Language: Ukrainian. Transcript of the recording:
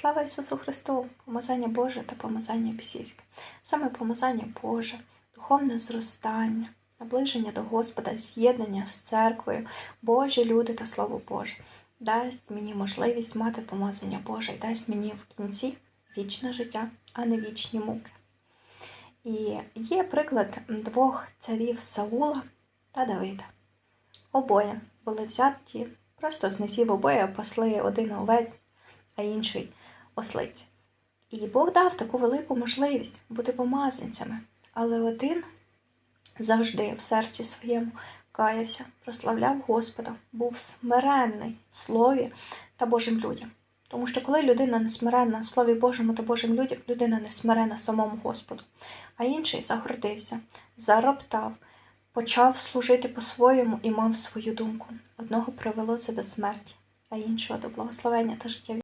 Слава Ісусу Христу! Помазання Боже та помазання бісійське. Саме помазання Боже, духовне зростання, наближення до Господа, з'єднання з церквою, Божі люди та Слово Боже дасть мені можливість мати помазання Боже і дасть мені в кінці вічне життя, а не вічні муки. І є приклад двох царів Саула та Давида. Обоє були взяті, просто з обоє пасли один овець, а інший ослиць. І Бог дав таку велику можливість бути помазанцями, але один завжди в серці своєму каявся, прославляв Господа, був смиренний слові та Божим людям. Тому що коли людина не смиренна Слові Божому та Божим людям, людина не смирена самому Господу. А інший загордився, зароптав, почав служити по-своєму і мав свою думку. Одного привело це до смерті, а іншого до благословення та життя.